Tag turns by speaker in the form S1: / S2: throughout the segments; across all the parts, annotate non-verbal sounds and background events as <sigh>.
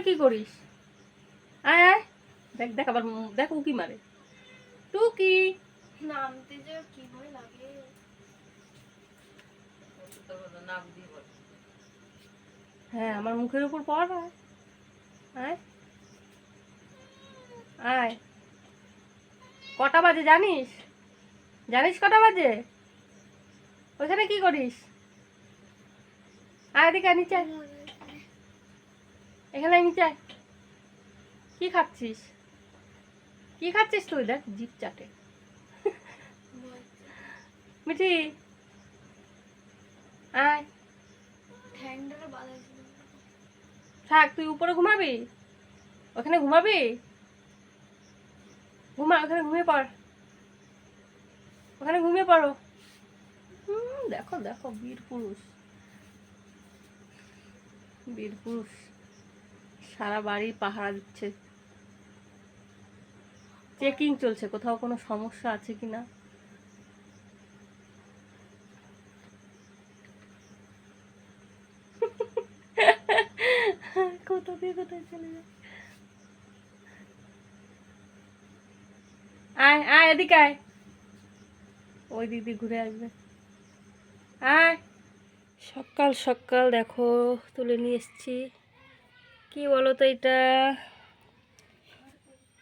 S1: ওখানে কি করিস? আয় আয়। দেখ দেখ আবার দেখ উকি মারে। টুকি
S2: নামতে যে কি ভয় লাগে।
S1: হ্যাঁ আমার মুখের উপর পড় আয়। আয়। কটা বাজে জানিস? জানিস কটা বাজে? ওইখানে কি করিস? আয় দিকে নিচে। এখানে নিচে। কি খাচ্ছিস? কি খাচ্ছিস তুই? দেখ জিপ চাটে। মিঠি। আয়। থাক তুই উপরে ঘুমাবি? ওখানে ঘুমাবি? ঘুমা ওখানে ঘুমিয়ে পড়। ওখানে ঘুমিয়ে পড়ো। দেখো দেখো বীর পুরুষ। বীর পুরুষ। সারা বাড়ি পাহারা দিচ্ছে। চেকিং চলছে, কোথাও কোনো সমস্যা আছে কি না? কোথায় চলে আয় আয় ওই দিক দিয়ে ঘুরে আসবে। আয়। সকাল সকাল দেখো, তুলে নিয়ে এসছি। কি বলো তো এটা?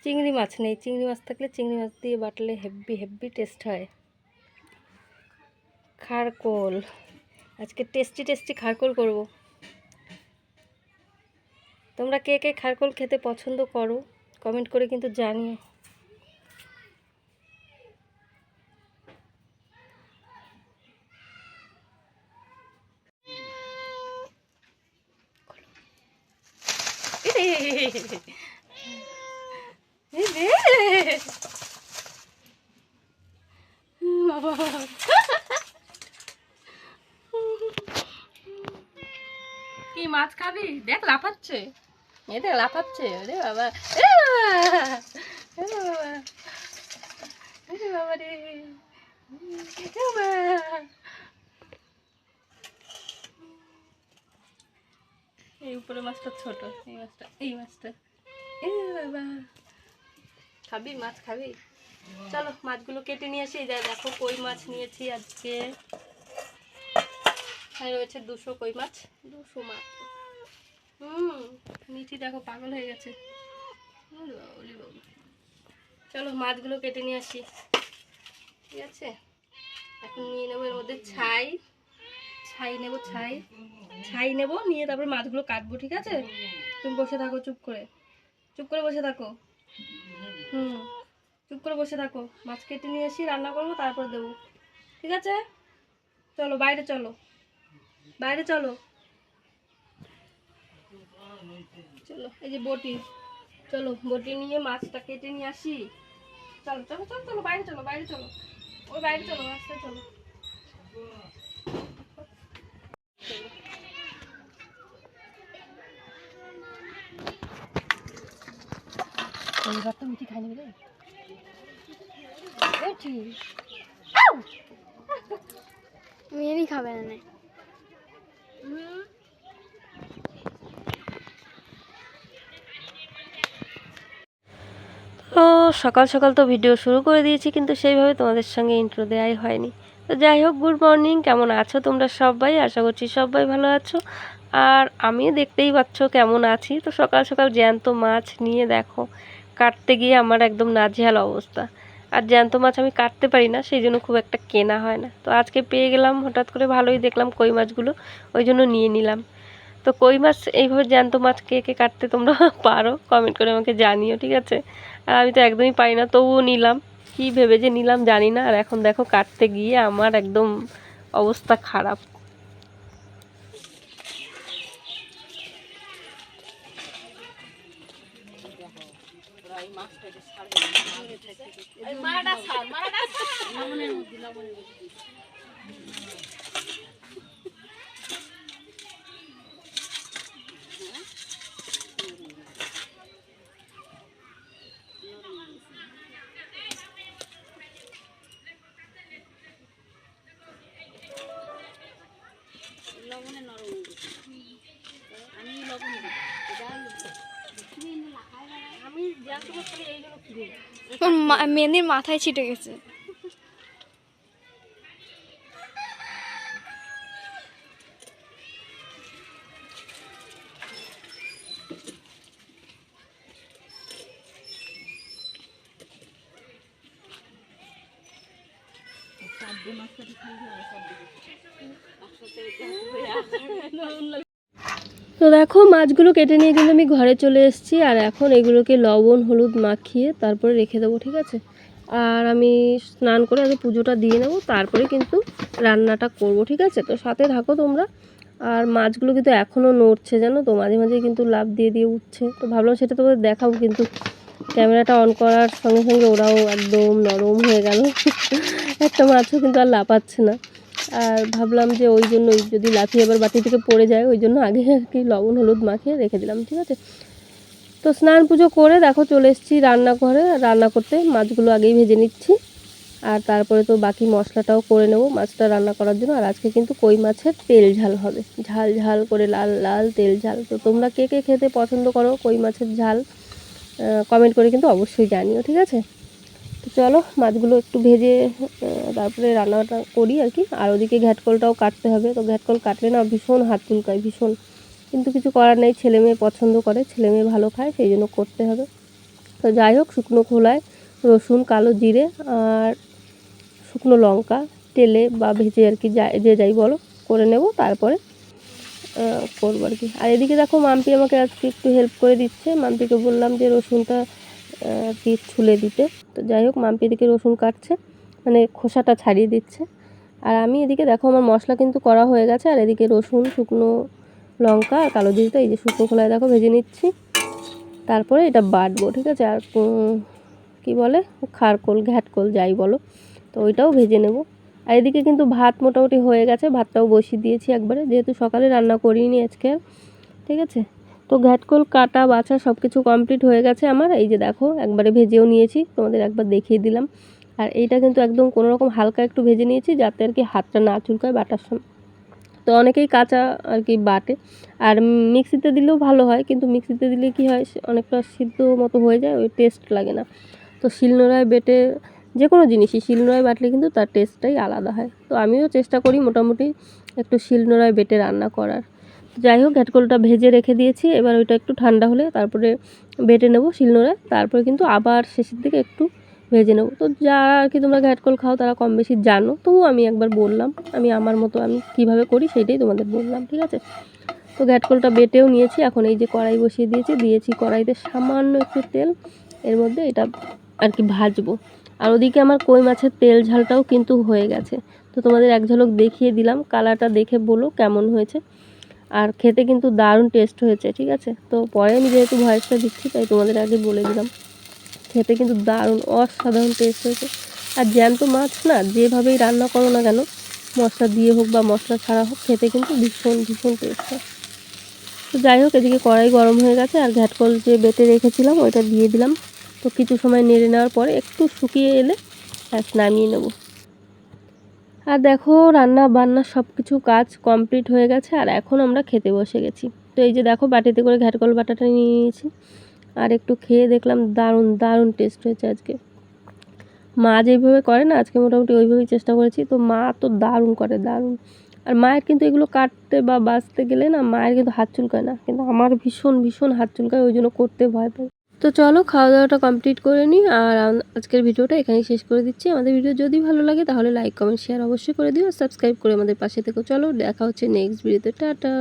S1: চিংড়ি মাছ নেই। চিংড়ি মাছ থাকলে চিংড়ি মাছ দিয়ে বাটলে হেভি হেভি টেস্ট হয়। খারকোল। আজকে টেস্টি টেস্টি খারকোল করব। তোমরা কে কে খারকোল খেতে পছন্দ করো? কমেন্ট করে কিন্তু জানিও বাবা কি মাছ খাবি? দেখ লাফাচ্ছে। এ দেখ লাফাচ্ছে। রে বাবা এ বাবা এ বাবা এ বাবা রে এ বাবা উপরে মাছটা ছোট এই মাছটা এই মাছটা। এ বাবা। খাবি মাছ খাবি? চলো মাছগুলো কেটে নিয়ে আসি। যা দেখো কই মাছ নিয়েছি আজকে। আর রয়েছে দুশো কই মাছ। দুশো মাছ। হুম মিঠি দেখো পাগল হয়ে গেছে। চলো মাছগুলো কেটে নিয়ে আসি। ঠিক আছে? এখন নিয়ে নেব এর মধ্যে ছাই। ছাই নেব, ছাই। ছাই নেব, নিয়ে তারপরে মাছগুলো কাটবো, ঠিক আছে? তুমি বসে থাকো, চুপ করে। চুপ করে বসে থাকো। হুম, চুপ করে বসে থাকো। মাছ কেটে নিয়ে আসি রান্না করব, তারপর দেবো। ঠিক আছে? চলো, বাইরে চলো। বাইরে চলো। চলো, এই যে বটি। চলো, বটি নিয়ে মাছটা কেটে নিয়ে আসি। চলো চলো চলো চলো, বাইরে চলো বাইরে চলো। ওই বাইরে চলো, রাস্তায় চলো। এইবার তো মিঠি রে?
S2: মেয়েরই খাবে না
S1: তো সকাল সকাল তো ভিডিও শুরু করে দিয়েছি কিন্তু সেইভাবে তোমাদের সঙ্গে ইন্ট্রো দেওয়াই হয়নি। তো যাই হোক গুড মর্নিং কেমন আছো তোমরা সবাই? আশা করছি সবাই ভালো আছো। আর আমিও দেখতেই পাচ্ছ কেমন আছি। তো সকাল সকাল জ্যান্ত মাছ নিয়ে দেখো কাটতে গিয়ে আমার একদম নাজেহাল অবস্থা। আর জ্যান্ত মাছ আমি কাটতে পারি না, সেই জন্য খুব একটা কেনা হয় না। তো আজকে পেয়ে গেলাম, হঠাৎ করে ভালোই দেখলাম কই মাছগুলো, ওই জন্য নিয়ে নিলাম। তো কই মাছ, এইভাবে জ্যান্ত মাছ কে কে কাটতে তোমরা <laughs> পারো কমেন্ট করে আমাকে জানিও, ঠিক আছে? আর আমি তো একদমই পারি না, তবুও নিলাম। কি ভেবে যে নিলাম জানি না, আর এখন দেখো কাটতে গিয়ে আমার একদম অবস্থা খারাপ।
S3: লবণে নরম আমি লবণ দিই
S2: ওর মা- মেহেন্দির মাথায় ছিটে গেছে।
S1: তো দেখো, মাছগুলো কেটে নিয়ে কিন্তু আমি ঘরে চলে এসেছি। আর এখন এগুলোকে লবণ, হলুদ মাখিয়ে তারপরে রেখে দেবো, ঠিক আছে? আর আমি স্নান করে আগে পুজোটা দিয়ে নেব, তারপরে কিন্তু রান্নাটা করব, ঠিক আছে? তো সাথে থাকো তোমরা। আর মাছগুলো কিন্তু এখনও নড়ছে, জানো তো? মাঝে মাঝে কিন্তু লাভ দিয়ে দিয়ে উঠছে। তো ভাবলাম সেটা তোমাদের দেখাবো, কিন্তু ক্যামেরাটা অন করার সঙ্গে সঙ্গে ওরাও একদম নরম হয়ে গেল। <laughs> একটা মাছও কিন্তু আর লাফাচ্ছে না। আর ভাবলাম যে ওই জন্যই যদি লাফিয়ে আবার বাটি থেকে পড়ে যায়, ওই জন্য আগে আর কি লবণ হলুদ মাখিয়ে রেখে দিলাম, ঠিক আছে? তো স্নান পুজো করে দেখো চলে এসেছি রান্নাঘরে রান্না করতে মাছগুলো আগেই ভেজে নিচ্ছি। আর তারপরে তো বাকি মশলাটাও করে নেব, মাছটা রান্না করার জন্য। আর আজকে কিন্তু কই মাছের তেল ঝাল হবে। ঝাল ঝাল করে লাল লাল তেল ঝাল। তো তোমরা কে কে খেতে পছন্দ করো কই মাছের ঝাল কমেন্ট করে কিন্তু অবশ্যই জানিও, ঠিক আছে? চলো মাছগুলো একটু ভেজে তারপরে রান্নাটা করি আর কি। আর ওদিকে ঘ্যাটকলটাও কাটতে হবে। তো ঘ্যাটকল কাটলে না ভীষণ হাত চুলকায়, ভীষণ। কিন্তু কিছু করার নেই, ছেলে মেয়ে পছন্দ করে, ছেলে মেয়ে ভালো খায়, সেই জন্য করতে হবে। তো যাই হোক, শুকনো খোলায় রসুন, কালো জিরে আর শুকনো লঙ্কা তেলে বা ভেজে আর কি যা- যে যাই বলো, করে নেব। তারপরে করব আর কি। আর এদিকে দেখো মাম্পি আমাকে আজকে একটু হেল্প করে দিচ্ছে। মাম্পিকে বললাম যে রসুনটা কি ছুলে দিতে। তো যাই হোক, মাম্পি এদিকে রসুন কাটছে মানে খোসাটা ছাড়িয়ে দিচ্ছে। আর আমি এদিকে দেখো, আমার মশলা কিন্তু করা হয়ে গেছে। আর এদিকে রসুন, শুকনো লঙ্কা আর কালো জিরিটা, এই যে শুকনো খোলায় দেখো ভেজে নিচ্ছি। তারপরে এটা বাটবো, ঠিক আছে? আর কি বলে? খারকোল, ঘ্যাটকোল, যাই বলো। তো ওইটাও ভেজে নেব। আর এদিকে কিন্তু ভাত মোটামুটি হয়ে গেছে। ভাতটাও বসিয়ে দিয়েছি একবারে। যেহেতু সকালে রান্না করিনি আজকে। ঠিক আছে? তো ঘ্যাটকোল, কাটা, বাছা সব কিছু কমপ্লিট হয়ে গেছে আমার। এই যে দেখো, একবারে ভেজেও নিয়েছি, তোমাদের একবার দেখিয়ে দিলাম। আর এইটা কিন্তু একদম কোনো রকম হালকা একটু ভেজে নিয়েছি, যাতে আর কি হাতটা না চুলকায় বাটার সময়। তো অনেকেই কাঁচা আর কি বাটে। আর মিক্সিতে দিলেও ভালো হয়, কিন্তু মিক্সিতে দিলে কি হয় অনেকটা সিদ্ধ মতো হয়ে যায়, ওই টেস্ট লাগে না। তো শিলনোড়ায় বেটে যে কোনো জিনিসই, শিলনোড়ায় বাটলে কিন্তু তার টেস্টটাই আলাদা হয়। তো আমিও চেষ্টা করি মোটামুটি একটু শিলনোড়ায় বেটে রান্না করার। যাই হোক ঘ্যাটকলটা ভেজে রেখে দিয়েছি। এবার ওইটা একটু ঠান্ডা হলে তারপরে বেটে নেব শিলনোড়ায় তারপরে কিন্তু আবার শেষের দিকে একটু ভেজে নেব। তো যারা আর কি তোমরা ঘ্যাটকল খাও, তারা কম বেশি জানো। তবুও আমি একবার বললাম, আমি আমার মতো আমি কীভাবে করি সেটাই তোমাদের বললাম, ঠিক আছে? তো ঘ্যাটকলটা বেটেও নিয়েছি। এখন এই যে কড়াই বসিয়ে দিয়েছি দিয়েছি কড়াইতে সামান্য একটু তেল। এর মধ্যে এটা আর কি ভাজবো। আর ওদিকে আমার কই মাছের তেল ঝালটাও কিন্তু হয়ে গেছে। তো তোমাদের এক ঝলক দেখিয়ে দিলাম, কালারটা দেখে বলো কেমন হয়েছে। আর খেতে কিন্তু দারুণ টেস্ট হয়েছে, ঠিক আছে? তো পরে আমি যেহেতু ভয়েসটা দিচ্ছি, তাই তোমাদের আগে বলে দিলাম। খেতে কিন্তু দারুণ, অসাধারণ টেস্ট হয়েছে। আর জ্যান্ত মাছ না, যেভাবেই রান্না করো না কেন, মশলা দিয়ে হোক বা মশলা ছাড়া হোক, খেতে কিন্তু ভীষণ ভীষণ টেস্ট হয়। তো যাই হোক, এদিকে কড়াই গরম হয়ে গেছে, আর ঘ্যাটকল যে বেটে রেখেছিলাম, ওইটা দিয়ে দিলাম। তো কিছু সময় নেড়ে নেওয়ার পরে একটু শুকিয়ে এলে নামিয়ে নেব। আর দেখো, রান্না বান্না সব কিছু কাজ কমপ্লিট হয়ে গেছে, আর এখন আমরা খেতে বসে গেছি। তো এই যে দেখো, বাটিতে করে ঘ্যাটকল বাটাটা নিয়ে নিয়েছি। আর একটু খেয়ে দেখলাম দারুণ দারুণ টেস্ট হয়েছে আজকে। মা যেইভাবে করে না, আজকে মোটামুটি ওইভাবেই চেষ্টা করেছি। তো মা তো দারুণ করে, দারুণ। আর মায়ের কিন্তু এগুলো কাটতে বা বাঁচতে গেলে না, মায়ের কিন্তু হাত চুলকায় না। কিন্তু আমার ভীষণ ভীষণ হাত চুলকায়, ওই জন্য করতে ভয় পাই। তো চলো খাওয়া দাওয়াটা কমপ্লিট করে নিই আর আজকের ভিডিওটা এখানেই শেষ করে দিচ্ছি। আমাদের ভিডিও যদি ভালো লাগে তাহলে লাইক, কমেন্ট শেয়ার অবশ্যই করে দিও সাবস্ক্রাইব করে আমাদের পাশে থেকো। চলো দেখা হচ্ছে নেক্সট ভিডিওতে টাটা!